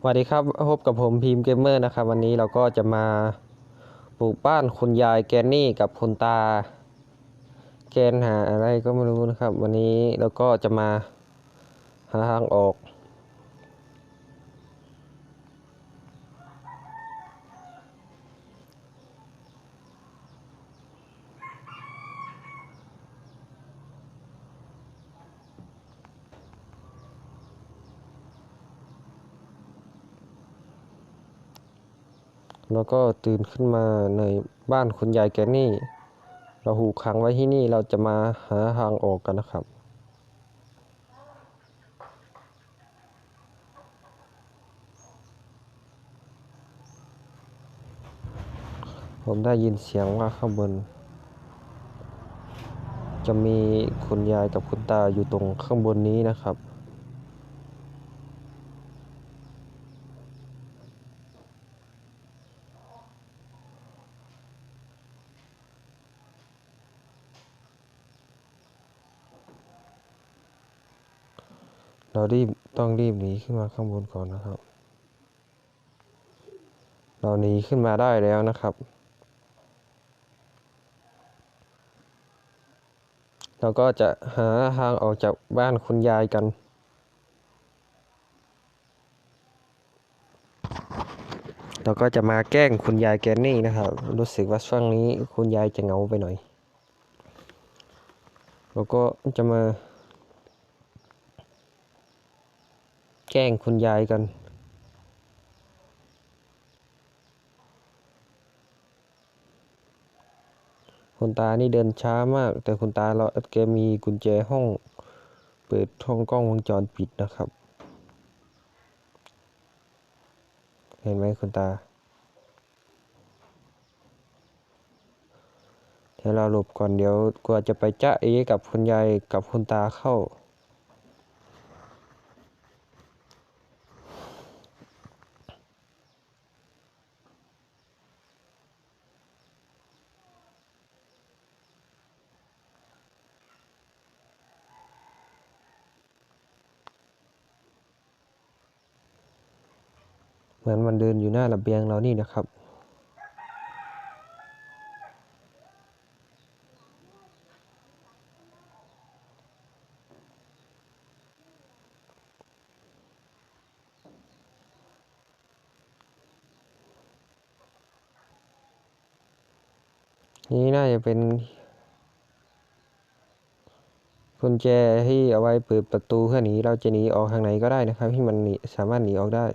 สวัสดีครับพบกับผมพีมเกมเมอร์นะครับ วันนี้เราก็จะมาปลูกบ้านคุณยายแกนนี่กับคุณตา แกนหาอะไรก็ไม่รู้นะครับ วันนี้เราก็จะมาหาทางออก แล้วก็ตื่นขึ้นมาในบ้านคุณยายแกนี่ เราหูขังไว้ที่นี่เราจะมาหาทางออกกันนะครับ ผมได้ยินเสียงว่าข้างบน จะมีคุณยายกับคุณตาอยู่ตรงข้างบนนี้นะครับ เรารีบต้องรีบหนีขึ้นมาข้างบนก่อนนะครับ เราหนีขึ้นมาได้แล้วนะครับ เราก็จะหาทางออกจากบ้านคุณยายกัน เราก็จะมาแกล้งคุณยายแกนนี่นะครับ รู้สึกว่าช่วงนี้คุณยายจะเหงาไปหน่อยเราก็จะมา แกล้งคุณยายกัน คุณตานี่เดินช้ามาก แต่คุณตาเราแกมีกุญแจห้อง เปิดห้องกล้องวงจรปิดนะครับ เห็นไหมคุณตา เดี๋ยวเราหลบก่อนเดี๋ยวกลัวจะไปจ้าเอกับคุณยายกับคุณตาเข้า เหมือนมันเดินอยู่หน้าระเบียงเรานี่นะครับ นี่น่าจะเป็นกุญแจที่เอาไว้เปิดประตูเพื่อหนีเราจะหนีออกทางไหนก็ได้นะครับ ที่มันสามารถหนีออกได้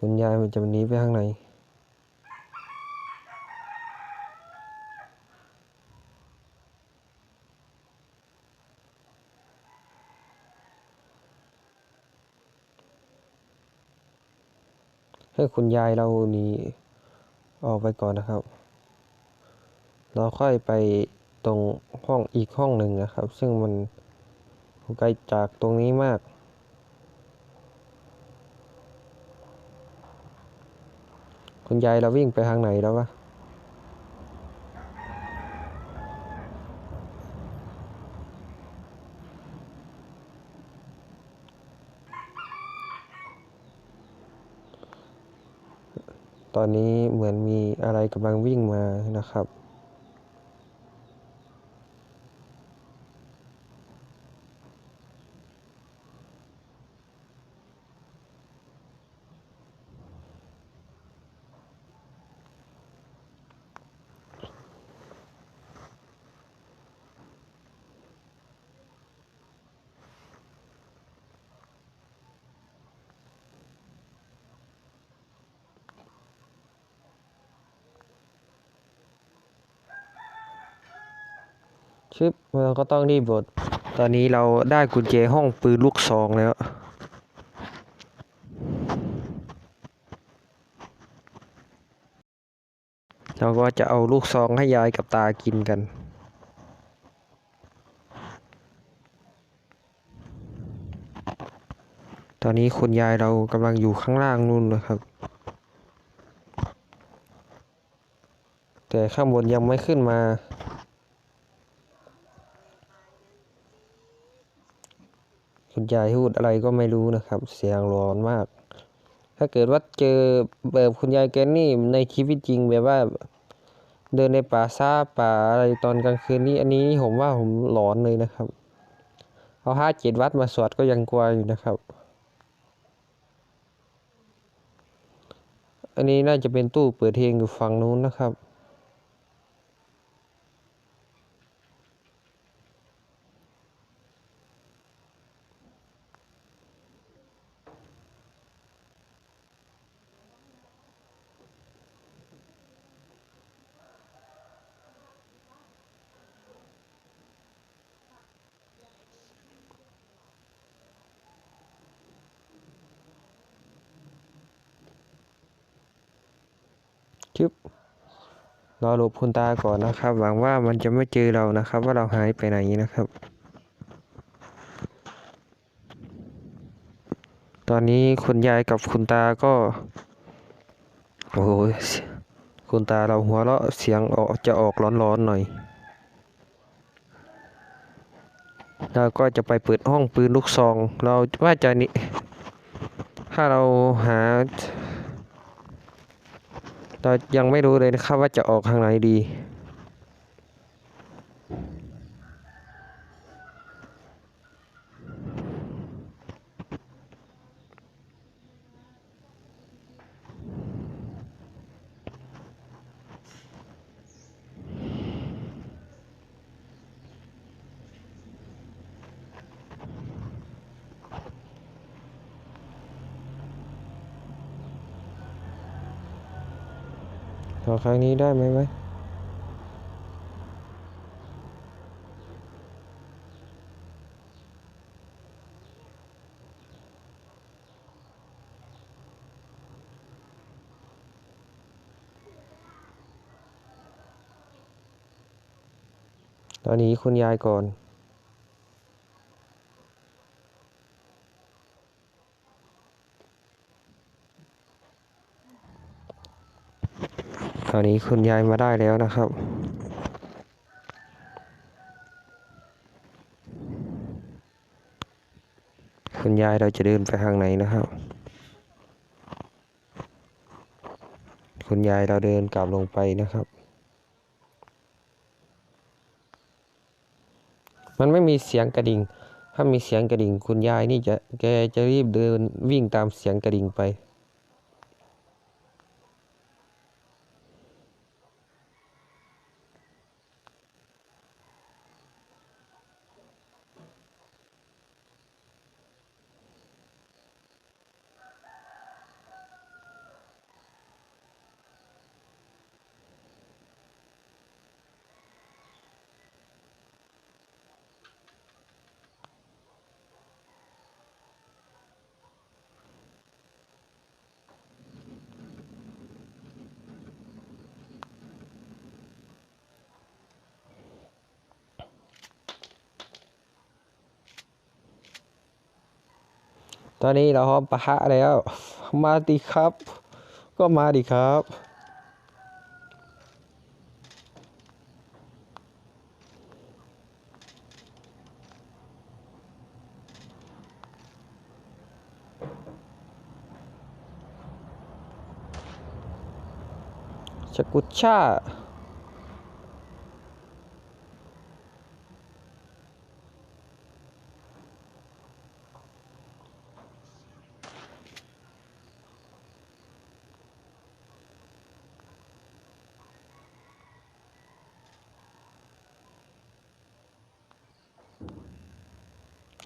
คุณยายมันจะหนีไปทางไหนให้คุณยายเราหนีออกไปก่อนนะครับ เราค่อยไปตรงห้องอีกห้องหนึ่งนะครับ ซึ่งมันไกลจากตรงนี้มาก คุณยายเราวิ่งไปทางไหนแล้ววะตอนนี้เหมือนมีอะไรกำลังวิ่งมานะครับ ชึบเราก็ต้องรีบบดตอนนี้เราได้กุญแจห้องปืนลูกซองแล้วเราก็จะเอาลูกซองให้ยายกับตากินกัน ตอนนี้คุณยายเรากำลังอยู่ข้างล่างนู่นนะครับ แต่ข้างบนยังไม่ขึ้นมา คุณ ยายพูดอะไรก็ไม่รู้นะครับ เสียงร้อนมาก ถ้าเกิดว่าเจอแบบคุณยายแกนี่ในชีวิตจริงแบบว่า เดินในป่าซาป่าอะไรตอนกลางคืนนี้อันนี้ผมว่าผมหลอนเลยนะครับ เอาห้าเจ็ดวัดมาสวดก็ยังกลัวอยู่นะครับ อันนี้น่าจะเป็นตู้เปิดเพลงอยู่ฝั่งนู้นนะครับ อหลบคุณตาก่อนนะครับ หวังว่ามันจะไม่เจอเรานะครับ ว่าเราหายไปไหนนะครับ ตอนนี้คุณยายกับคุณตาก็ โอ้โหคุณตาเราหัวเราะเสียงออกจะออกร้อนๆหน่อยเราก็จะไปเปิดห้องปืนลูกซอง เราว่าจะนี่ถ้าเราหา เรายังไม่รู้เลยนะครับว่าจะออกทางไหนดี ขอครั้งนี้ได้ไหมไหมตอนนี้คุณยายก่อน อนนี้คุณยายมาได้แล้วนะครับคุณยายเราจะเดินไปทางไหนนะครับ คุณยายเราเดินกลับลงไปนะครับ มันไม่มีเสียงกระดิ่ง ถ้ามีเสียงกระดิ่ง คุณยายนี่จะแกจะรีบเดินวิ่งตามเสียงกระดิ่งไป อนนี้เราพร้อมปะทะแล้ว มาดิครับ ก็มาดิครับสกุชชา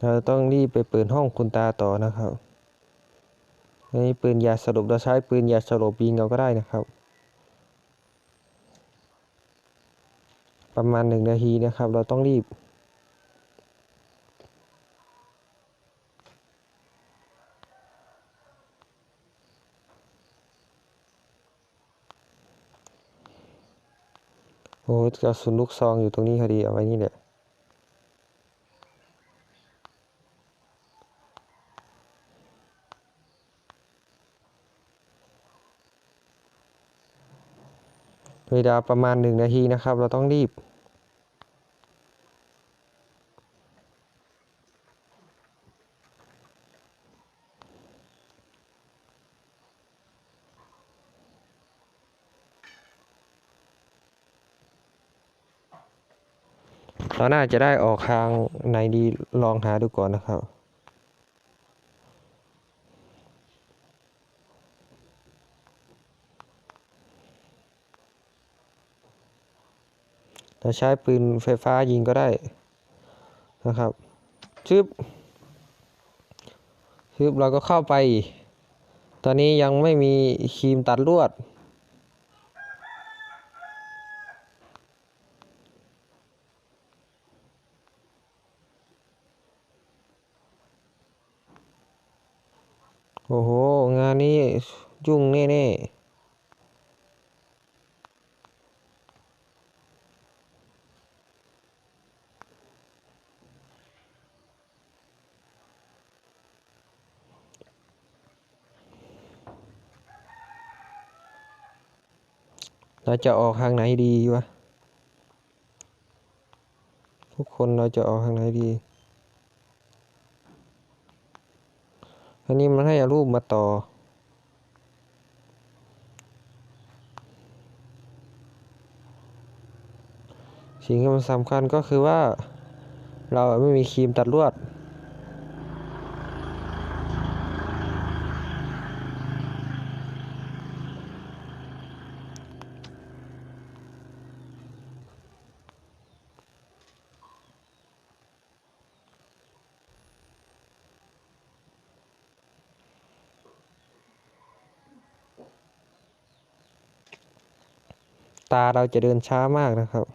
เราต้องรีบไปเปิดห้องคุณตาต่อนะครับอันนี้ปืนยาสลบเราใช้ปืนยาสลบยิงเราก็ได้นะครับ ประมาณหนึ่งนาทีนะครับ เราต้องรีบ โอ้กระสุนลูกซองอยู่ตรงนี้พอดีเอาไว้นี่แหละ เวลาประมาณหนึ่งนาทีนะครับ เราต้องรีบ เราน่าจะได้ออกทางไหนดีลองหาดูก่อนนะครับ เราใช้ปืนไฟฟ้ายิงก็ได้นะครับชึบชึบเราก็เข้าไป ตอนนี้ยังไม่มีครีมตัดลวด โอ้โห งานนี้ยุ่งแน่ๆ เราจะออกทางไหนดีวะ ทุกคนเราจะออกทางไหนดี อันนี้มันให้อารูปมาต่อ สิ่งที่มันสำคัญก็คือว่า เราไม่มีครีมตัดลวด ตาเราจะเดินช้ามากนะครับ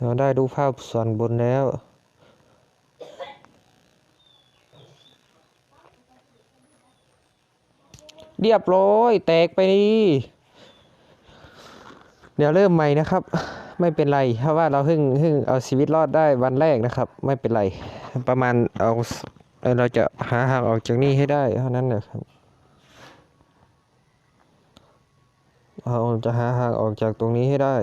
เราได้ดูภาพส่วนบนแล้วเรียบร้อย แตกไปดีเดี๋ยวเริ่มใหม่นะครับ ไม่เป็นไร เพราะว่าเราเพิ่งเพิ่งเอาชีวิตรอดได้วันแรกนะครับ ไม่เป็นไร ประมาณเอาเราจะหาทางออกจากนี่ให้ได้เท่านั้นแหละครับเราจะหาทางออกจากตรงนี้ให้ได้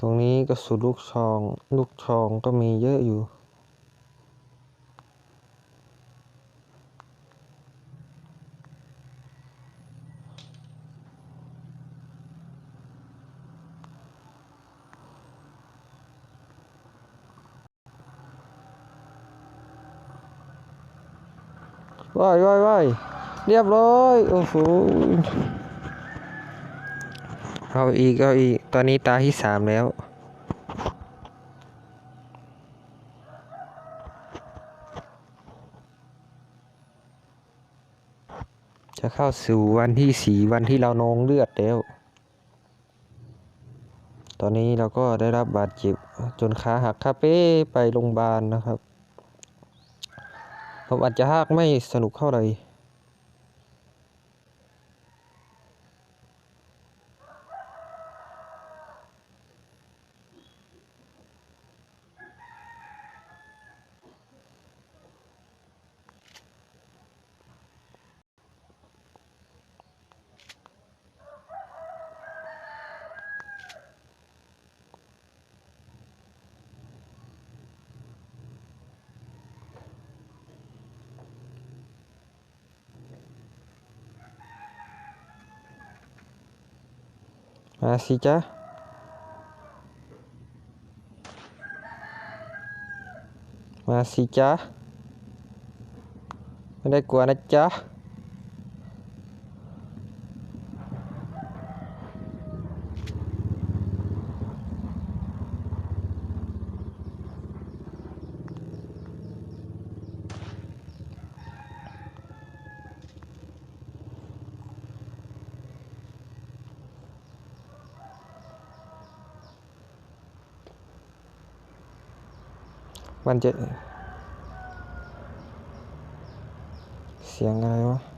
ตรงนี้กระสุนลูกซอง ลูกซองก็มีเยอะอยู่ ว้ายว้ายว้ายเรียบร้อย โอ้โห เอาอีก เอาอีก ตอนนี้ตาที่สามแล้ว จะเข้าสู่วันที่สี่วันที่เรานองเลือดแล้ว ตอนนี้เราก็ได้รับบาดเจ็บจนขาหักคาเป้ไปโรงพยาบาลนะครับ ผมอาจจะหักไม่สนุกเท่าไหร่ มาสิจ๊ะมา มันจะ เสียงอะไรวะ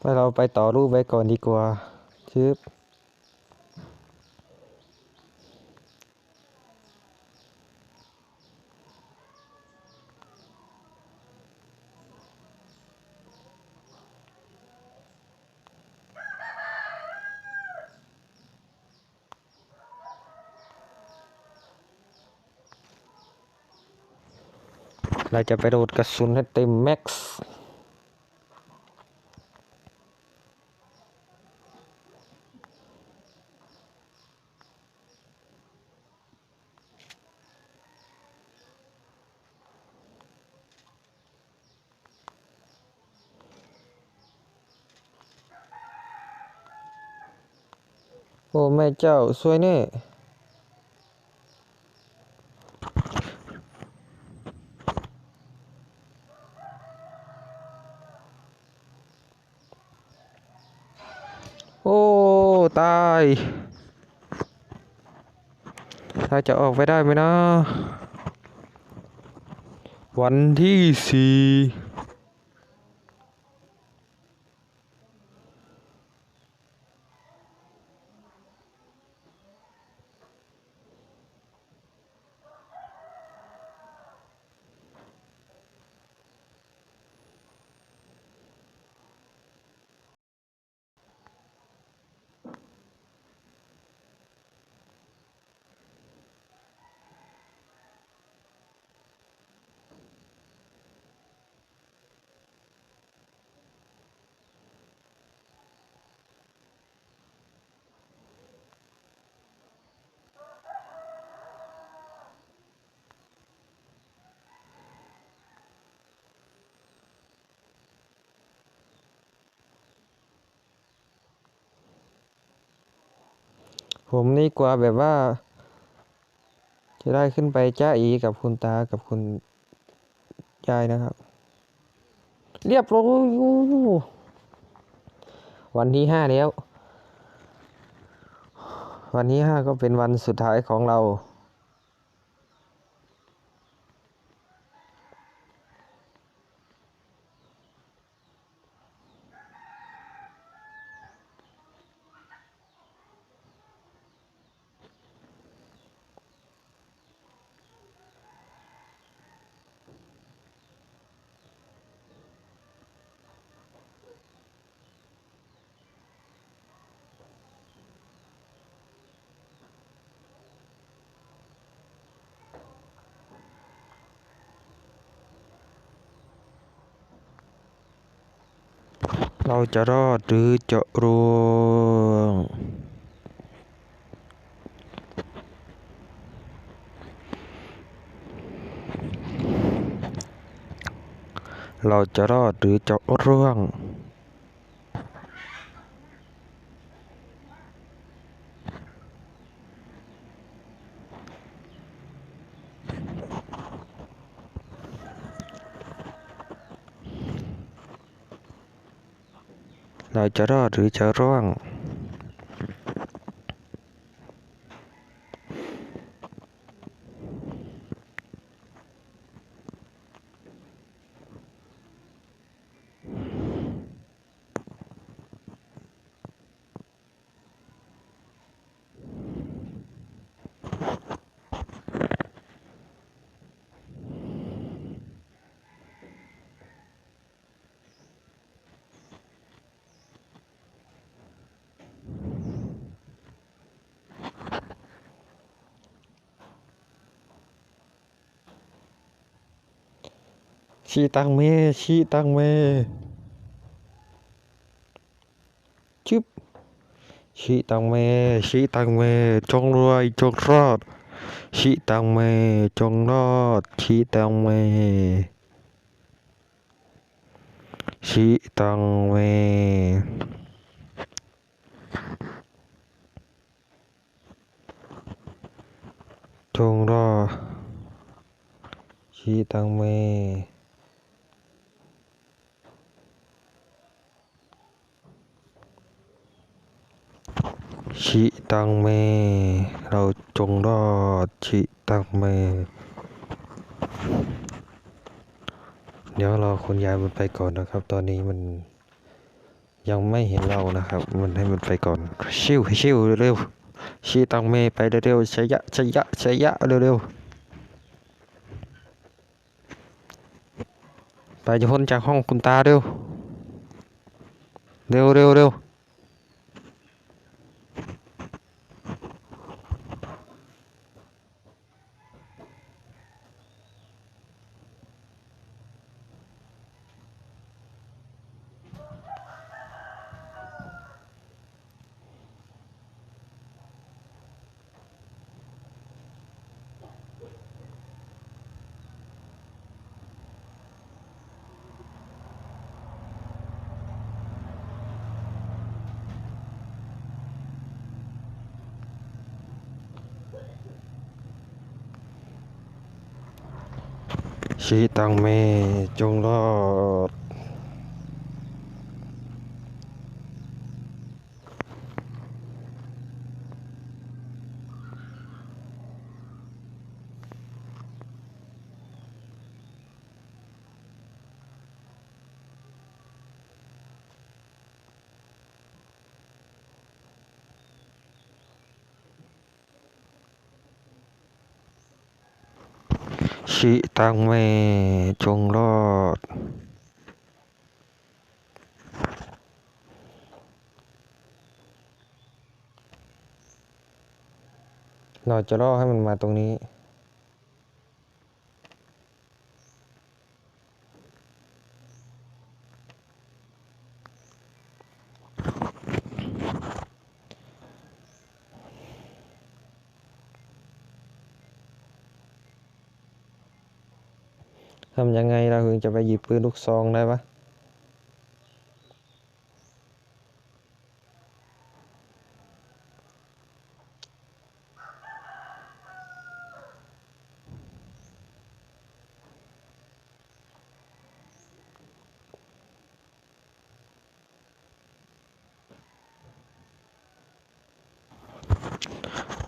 ไปเราไปต่อรูปไว้ก่อนดีกว่าชึบเราจะไปโดดกระสุนให้เต็มแม็กซ์ โอ้แม่เจ้าสวยแน่โอ้ ตายถ้าจะออกไปได้ไหมนะ วันที่สี่ ผมนี่กว่าแบบว่า จะได้ขึ้นไปจ้าอีกับคุณตากับคุณยายนะครับ เรียบร้อยวันที่ห้าแล้ว วันที่ห้าก็เป็นวันสุดท้ายของเรา เราจะรอดหรือจะร่วง เราจะรอดหรือจะร่วง เรา จะรอดหรือจะร่วง ชีตังเมชีตังเมชึบชีตังเมชีตังเมจงรวยจงรอดชีตังเม จงรอด ชีตังเมชีตังเมจงรอดชีตังเมชิตังเม เราจงรอด ชิตังเม เดี๋ยวรอคุณยายมันไปก่อนนะครับ ตอนนี้มันยังไม่เห็นเรานะครับ มันให้มันไปก่อน ชิวชิวเร็วชีตังเมไปเร็วๆชยะชยะชยะเร็วๆไปจะพ้นจากห้องคุณตาเร็ว เร็วเร็วเร็ว ชีตังเมจงรอด ชิตังเมจงรอด เราจะรอให้มันมาตรงนี้ ทำยังไงเราถึงจะไปหยิบปืนลูกซองได้ปะ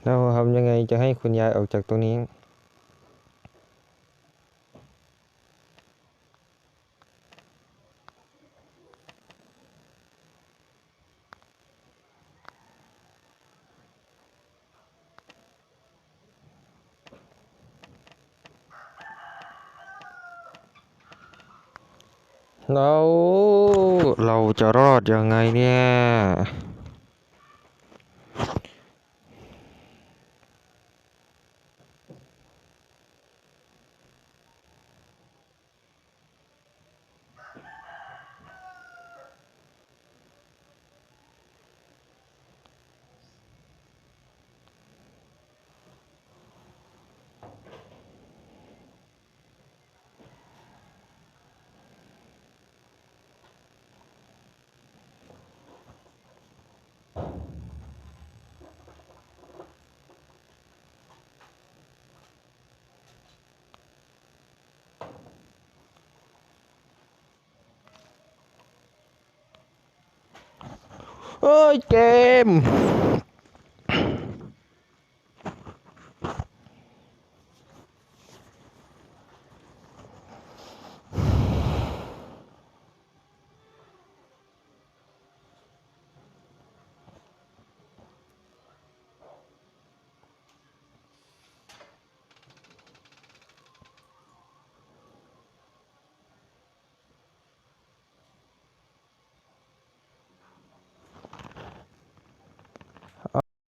เราทำยังไงจะให้คุณยายออกจากตรงนี้ แล้วเราจะรอดยังไงเนี่ย เอ้ยเกม